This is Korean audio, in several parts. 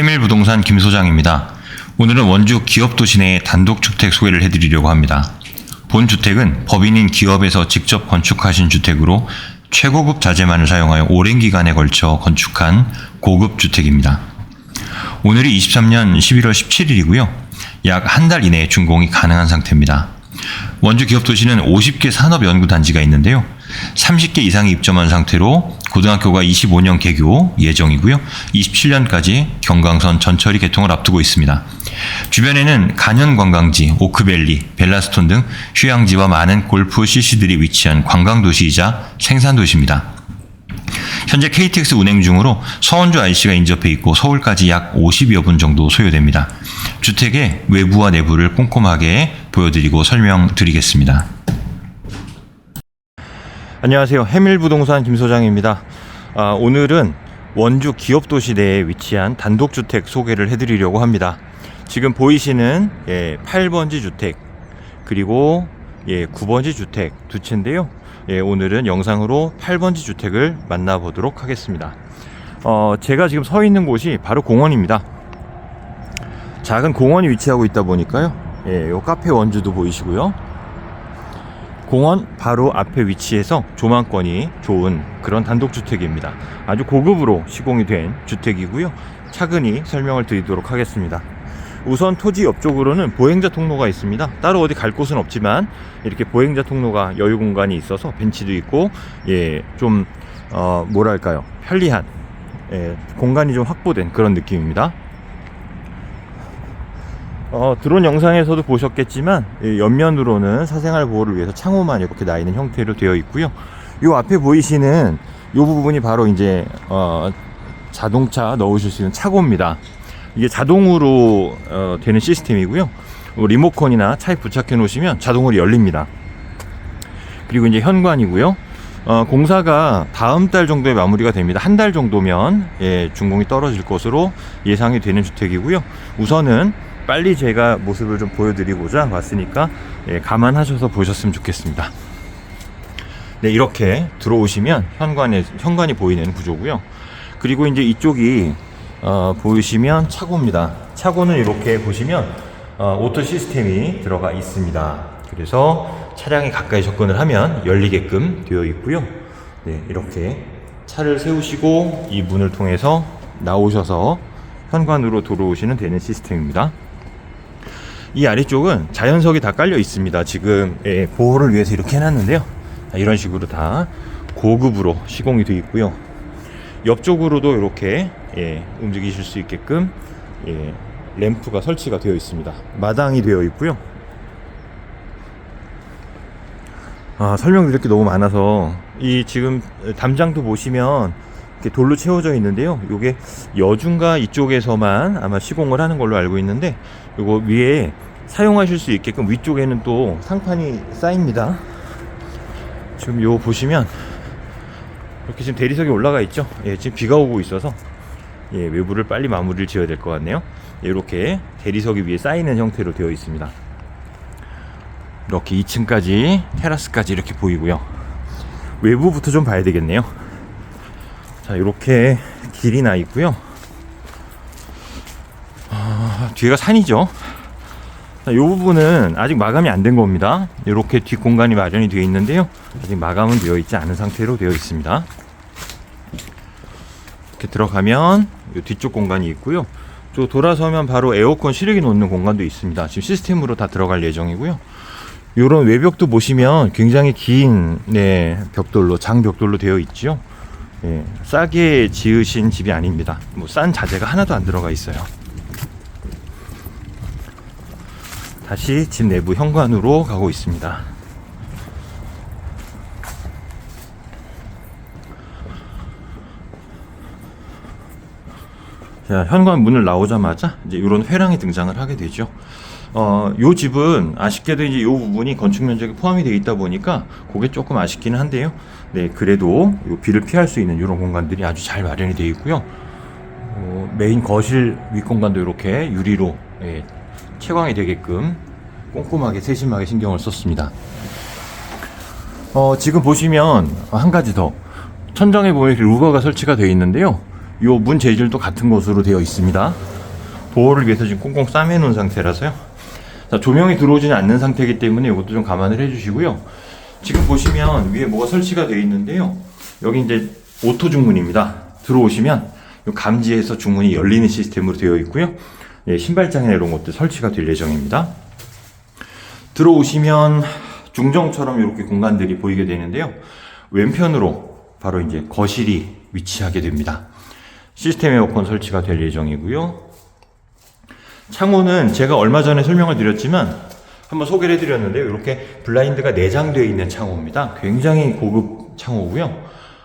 해밀부동산 김 소장입니다. 오늘은 원주 기업도시 내 단독주택 소개를 해드리려고 합니다. 본 주택은 법인인 기업에서 직접 건축하신 주택으로 최고급 자재만을 사용하여 오랜 기간에 걸쳐 건축한 고급 주택입니다. 오늘이 23년 11월 17일이고요. 약 한 달 이내에 준공이 가능한 상태입니다. 원주 기업도시는 50개 산업연구단지가 있는데요. 30개 이상이 입점한 상태로 고등학교가 25년 개교 예정이고요. 27년까지 경강선 전철이 개통을 앞두고 있습니다. 주변에는 간현 관광지, 오크밸리, 벨라스톤 등 휴양지와 많은 골프 CC들이 위치한 관광도시이자 생산도시입니다. 현재 KTX 운행 중으로 서원주 IC가 인접해 있고 서울까지 약 50여 분 정도 소요됩니다. 주택의 외부와 내부를 꼼꼼하게 보여드리고 설명드리겠습니다. 안녕하세요. 해밀부동산 김 소장입니다. 아, 오늘은 원주 기업도시 내에 위치한 단독주택 소개를 해드리려고 합니다. 지금 보이시는 예, 8번지 주택 그리고 예, 9번지 주택 두 채인데요. 예, 오늘은 영상으로 8번지 주택을 만나보도록 하겠습니다. 어, 제가 지금 서 있는 곳이 바로 공원입니다. 작은 공원이 위치하고 있다 보니까요. 예, 요 카페 원주도 보이시고요. 공원 바로 앞에 위치해서 조망권이 좋은 그런 단독주택입니다. 아주 고급으로 시공이 된 주택이고요. 차근히 설명을 드리도록 하겠습니다. 우선 토지 옆쪽으로는 보행자 통로가 있습니다. 따로 어디 갈 곳은 없지만 이렇게 보행자 통로가 여유 공간이 있어서 벤치도 있고 예, 좀 어, 뭐랄까요? 편리한 예, 공간이 좀 확보된 그런 느낌입니다. 어, 드론 영상에서도 보셨겠지만 이 옆면으로는 사생활 보호를 위해서 창호만 이렇게 나 있는 형태로 되어 있고요. 요 앞에 보이시는 요 부분이 바로 이제 어, 자동차 넣으실 수 있는 차고입니다. 이게 자동으로 어, 되는 시스템이고요. 뭐 리모컨이나 차에 부착해 놓으시면 자동으로 열립니다. 그리고 이제 현관이고요. 어, 공사가 다음 달 정도에 마무리가 됩니다. 한 달 정도면 예, 준공이 떨어질 것으로 예상이 되는 주택이고요. 우선은 빨리 제가 모습을 좀 보여드리고자 왔으니까 예, 감안하셔서 보셨으면 좋겠습니다. 네, 이렇게 들어오시면 현관에 현관이 보이는 구조고요. 그리고 이제 이쪽이 어, 보이시면 차고입니다. 차고는 이렇게 보시면 어, 오토 시스템이 들어가 있습니다. 그래서 차량이 가까이 접근을 하면 열리게끔 되어 있고요. 네, 이렇게 차를 세우시고 이 문을 통해서 나오셔서 현관으로 들어오시는 되는 시스템입니다. 이 아래쪽은 자연석이 다 깔려 있습니다. 지금 예, 보호를 위해서 이렇게 해놨는데요. 자, 이런 식으로 다 고급으로 시공이 되어 있고요. 옆쪽으로도 이렇게 예, 움직이실 수 있게끔 예, 램프가 설치가 되어 있습니다. 마당이 되어 있고요. 아, 설명드릴 게 너무 많아서 이 지금 담장도 보시면 이렇게 돌로 채워져 있는데요. 이게 여중가 이쪽에서만 아마 시공을 하는 걸로 알고 있는데 요거 위에 사용하실 수 있게끔 위쪽에는 또 상판이 쌓입니다. 지금 요 보시면 이렇게 지금 대리석이 올라가 있죠. 예, 지금 비가 오고 있어서 예, 외부를 빨리 마무리를 지어야 될 것 같네요. 예, 이렇게 대리석이 위에 쌓이는 형태로 되어 있습니다. 이렇게 2층까지 테라스까지 이렇게 보이고요. 외부부터 좀 봐야 되겠네요. 자, 이렇게 길이 나 있고요. 아, 뒤가 산이죠. 자, 이 부분은 아직 마감이 안 된 겁니다. 이렇게 뒷 공간이 마련이 되어 있는데요. 아직 마감은 되어 있지 않은 상태로 되어 있습니다. 이렇게 들어가면 이 뒤쪽 공간이 있고요. 저 돌아서면 바로 에어컨 실외기 놓는 공간도 있습니다. 지금 시스템으로 다 들어갈 예정이고요. 이런 외벽도 보시면 굉장히 긴 네, 벽돌로 장벽돌로 되어 있죠. 예, 싸게 지으신 집이 아닙니다. 뭐 싼 자재가 하나도 안 들어가 있어요. 다시 집 내부 현관으로 가고 있습니다. 자, 현관 문을 나오자마자 이제 이런 회랑이 등장을 하게 되죠. 어, 요 집은 아쉽게도 이제 요 부분이 건축 면적이 포함이 되어 있다 보니까 그게 조금 아쉽기는 한데요. 네, 그래도 요 비를 피할 수 있는 이런 공간들이 아주 잘 마련이 되어 있고요. 어, 메인 거실 윗 공간도 이렇게 유리로 예, 채광이 되게끔 꼼꼼하게 세심하게 신경을 썼습니다. 어, 지금 보시면 한 가지 더 천장에 보면 루버가 설치가 되어 있는데요. 요문 재질도 같은 것으로 되어 있습니다. 도어를 위해서 지금 꽁꽁 싸매 놓은 상태라서요. 자, 조명이 들어오지는 않는 상태이기 때문에 이것도 좀 감안을 해주시고요. 지금 보시면 위에 뭐가 설치가 되어 있는데요. 여기 이제 오토 중문입니다. 들어오시면 요 감지해서 중문이 열리는 시스템으로 되어 있고요. 예, 신발장이나 이런 것도 설치가 될 예정입니다. 들어오시면 중정처럼 이렇게 공간들이 보이게 되는데요. 왼편으로 바로 이제 거실이 위치하게 됩니다. 시스템 에어컨 설치가 될 예정이고요. 창호는 제가 얼마 전에 설명을 드렸지만 한번 소개를 해드렸는데요. 이렇게 블라인드가 내장되어 있는 창호입니다. 굉장히 고급 창호고요.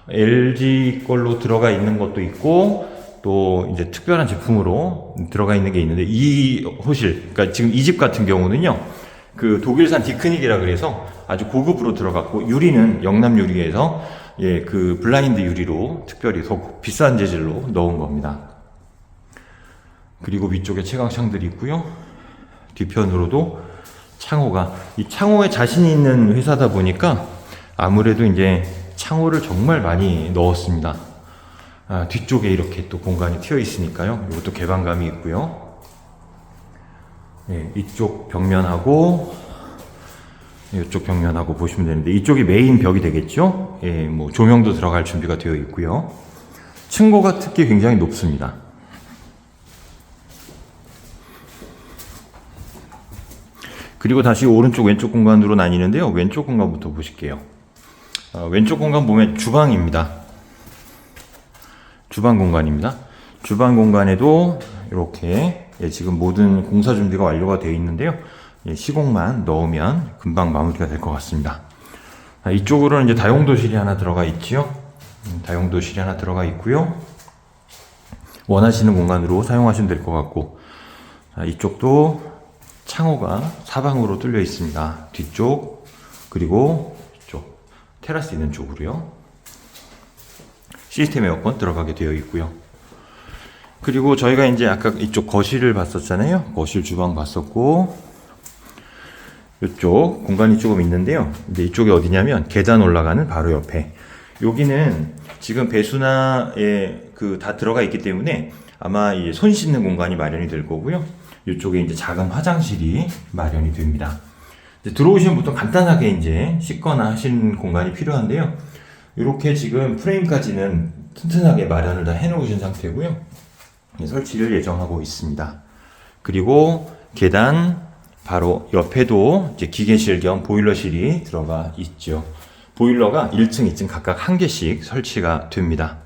LG 걸로 들어가 있는 것도 있고 또 이제 특별한 제품으로 들어가 있는 게 있는데 이 호실, 그러니까 지금 이 집 같은 경우는요. 그 독일산 디크닉이라 그래서 아주 고급으로 들어갔고 유리는 영남 유리에서 예, 그 블라인드 유리로 특별히 더 비싼 재질로 넣은 겁니다. 그리고 위쪽에 채광창들이 있고요. 뒤편으로도 창호가 이 창호에 자신이 있는 회사다 보니까 아무래도 이제 창호를 정말 많이 넣었습니다. 아, 뒤쪽에 이렇게 또 공간이 튀어 있으니까요. 이것도 개방감이 있고요. 예, 이쪽 벽면하고 이쪽 벽면하고 보시면 되는데 이쪽이 메인 벽이 되겠죠. 예, 뭐 조명도 들어갈 준비가 되어 있고요. 층고가 특히 굉장히 높습니다. 그리고 다시 오른쪽 왼쪽 공간으로 나뉘는데요. 왼쪽 공간부터 보실게요. 어, 왼쪽 공간 보면 주방입니다. 주방 공간입니다. 주방 공간에도 이렇게 예, 지금 모든 공사 준비가 완료가 되어 있는데요. 예, 시공만 넣으면 금방 마무리가 될 것 같습니다. 아, 이쪽으로는 이제 다용도실이 하나 들어가 있지요. 음, 다용도실이 하나 들어가 있고요. 원하시는 공간으로 사용하시면 될 것 같고 자, 이쪽도 창호가 사방으로 뚫려 있습니다. 뒤쪽 그리고 이쪽 테라스 있는 쪽으로요. 시스템 에어컨 들어가게 되어 있고요. 그리고 저희가 이제 아까 이쪽 거실을 봤었잖아요. 거실 주방 봤었고 이쪽 공간이 조금 있는데요. 근데 이쪽이 어디냐면 계단 올라가는 바로 옆에 여기는 지금 배수나에 그 다 들어가 있기 때문에 아마 이손 씻는 공간이 마련이 될 거고요. 이쪽에 이제 작은 화장실이 마련이 됩니다. 들어오시면 보통 간단하게 이제 씻거나 하시는 공간이 필요한데요. 이렇게 지금 프레임까지는 튼튼하게 마련을 다 해놓으신 상태고요. 네, 설치를 예정하고 있습니다. 그리고 계단 바로 옆에도 이제 기계실 겸 보일러실이 들어가 있죠. 보일러가 1층, 2층 각각 한 개씩 설치가 됩니다.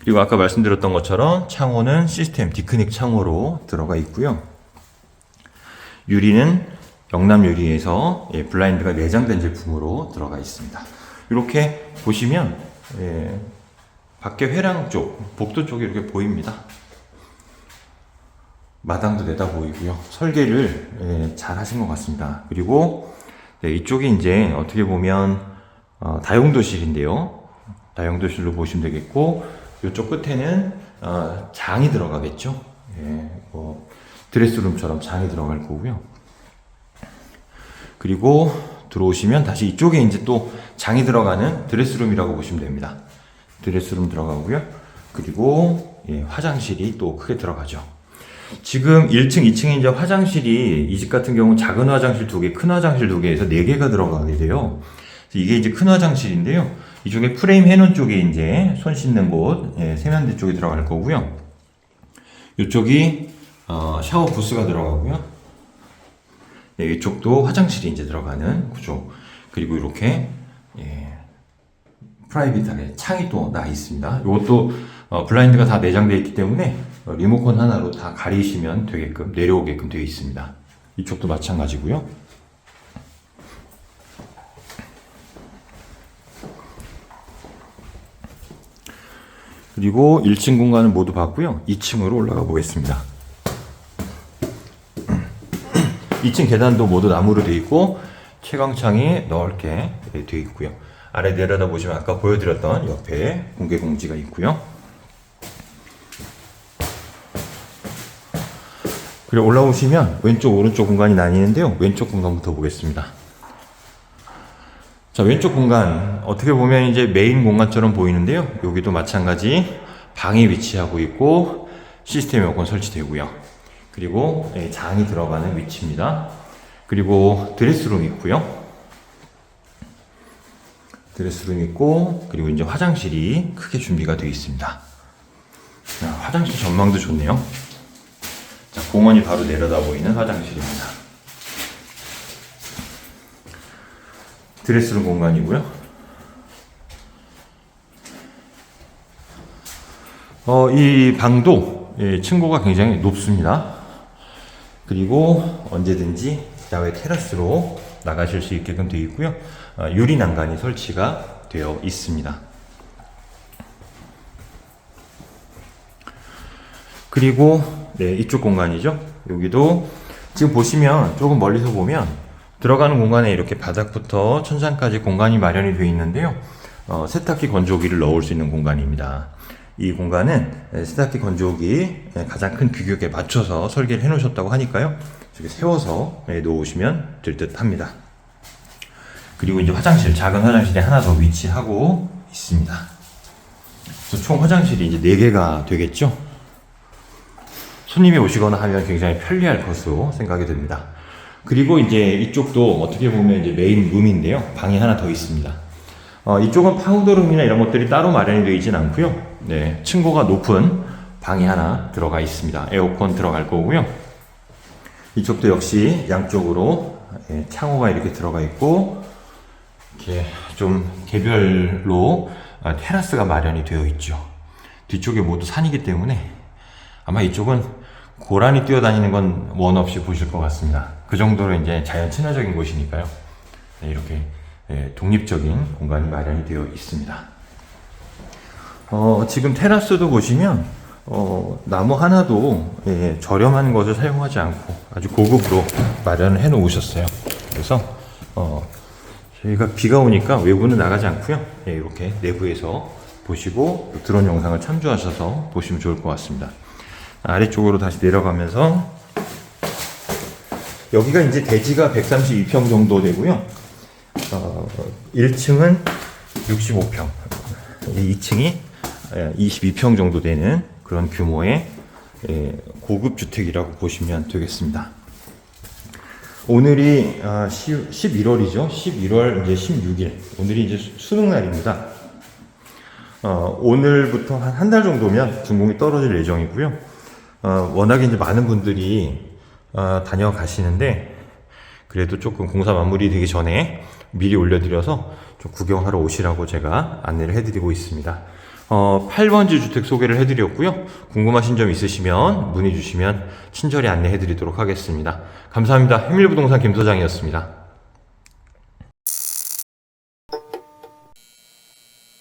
그리고 아까 말씀드렸던 것처럼 창호는 시스템 디크닉 창호로 들어가 있고요. 유리는 영남 유리에서 예, 블라인드가 내장된 제품으로 들어가 있습니다. 이렇게 보시면 예, 밖에 회랑 쪽, 복도 쪽이 이렇게 보입니다. 마당도 내다 보이고요. 설계를 예, 잘 하신 것 같습니다. 그리고 네, 이쪽이 이제 어떻게 보면 어, 다용도실인데요. 다용도실로 보시면 되겠고 이쪽 끝에는 어, 장이 들어가겠죠. 예, 뭐 드레스룸처럼 장이 들어갈 거고요. 그리고 들어오시면 다시 이쪽에 이제 또 장이 들어가는 드레스룸이라고 보시면 됩니다. 드레스룸 들어가고요. 그리고 예, 화장실이 또 크게 들어가죠. 지금 1층, 2층에 이제 화장실이 이 집 같은 경우 작은 화장실 두 개, 큰 화장실 두 개에서 네 개가 들어가게 돼요. 이게 이제 큰 화장실인데요. 이쪽에 프레임 해놓은 쪽에 이제 손 씻는 곳, 예, 세면대 쪽에 들어갈 거고요. 이쪽이 어, 샤워 부스가 들어가고요. 네, 이쪽도 화장실이 이제 들어가는 구조. 그리고 이렇게 예, 프라이빗하게 창이 또 나 있습니다. 이것도 어, 블라인드가 다 내장되어 있기 때문에 어, 리모컨 하나로 다 가리시면 되게끔 내려오게끔 되어 있습니다. 이쪽도 마찬가지고요. 그리고 1층 공간을 모두 봤고요. 2층으로 올라가 보겠습니다. 2층 계단도 모두 나무로 되어 있고 채광창이 넓게 되어 있고요. 아래 내려다 보시면 아까 보여드렸던 옆에 공개 공지가 있고요. 그리고 올라오시면 왼쪽 오른쪽 공간이 나뉘는데요. 왼쪽 공간부터 보겠습니다. 자 왼쪽 공간 어떻게 보면 이제 메인 공간처럼 보이는데요. 여기도 마찬가지 방에 위치하고 있고 시스템 에어컨 설치되고요. 그리고 예, 장이 들어가는 위치입니다. 그리고 드레스룸 있고요. 드레스룸 있고 그리고 이제 화장실이 크게 준비가 되어 있습니다. 자, 화장실 전망도 좋네요. 자, 공원이 바로 내려다 보이는 화장실입니다. 드레스룸 공간이고요. 어, 이 방도 예, 층고가 굉장히 높습니다. 그리고 언제든지 야외 테라스로 나가실 수 있게끔 되어 있고요. 어, 유리 난간이 설치가 되어 있습니다. 그리고 네, 이쪽 공간이죠. 여기도 지금 보시면 조금 멀리서 보면 들어가는 공간에 이렇게 바닥부터 천장까지 공간이 마련이 되어 있는데요. 어, 세탁기 건조기를 넣을 수 있는 공간입니다. 이 공간은 에, 세탁기 건조기 에, 가장 큰 규격에 맞춰서 설계를 해 놓으셨다고 하니까요. 이렇게 세워서 에, 놓으시면 될 듯 합니다. 그리고 이제 화장실, 작은 화장실이 하나 더 위치하고 있습니다. 그래서 총 화장실이 이제 4개가 되겠죠? 손님이 오시거나 하면 굉장히 편리할 것으로 생각이 듭니다. 그리고 이제 이쪽도 어떻게 보면 이제 메인 룸인데요. 방이 하나 더 있습니다. 어, 이쪽은 파우더룸이나 이런 것들이 따로 마련이 되어 있진 않고요. 네, 층고가 높은 방이 하나 들어가 있습니다. 에어컨 들어갈 거고요. 이쪽도 역시 양쪽으로 예, 창호가 이렇게 들어가 있고 이렇게 좀 개별로 아, 테라스가 마련이 되어 있죠. 뒤쪽에 모두 산이기 때문에 아마 이쪽은 고라니 뛰어다니는 건 원 없이 보실 것 같습니다. 그 정도로 이제 자연 친화적인 곳이니까요. 네, 이렇게 예, 독립적인 공간이 마련이 되어 있습니다. 어, 지금 테라스도 보시면 어, 나무 하나도 예, 저렴한 것을 사용하지 않고 아주 고급으로 마련을 해 놓으셨어요. 그래서 어, 저희가 비가 오니까 외부는 나가지 않고요. 예, 이렇게 내부에서 보시고 드론 영상을 참조하셔서 보시면 좋을 것 같습니다. 아래쪽으로 다시 내려가면서 여기가 이제 대지가 132평 정도 되고요. 어, 1층은 65평, 2층이 22평 정도 되는 그런 규모의 예, 고급 주택이라고 보시면 되겠습니다. 오늘이 11월이죠. 11월 이제 16일. 오늘이 이제 수- 수능 날입니다. 어, 오늘부터 한 한 달 정도면 준공이 떨어질 예정이고요. 어, 워낙에 이제 많은 분들이 어, 다녀가시는데 그래도 조금 공사 마무리 되기 전에 미리 올려드려서 좀 구경하러 오시라고 제가 안내를 해드리고 있습니다. 어, 8번지 주택 소개를 해드렸고요. 궁금하신 점 있으시면 문의 주시면 친절히 안내해드리도록 하겠습니다. 감사합니다. 해밀부동산 김소장이었습니다.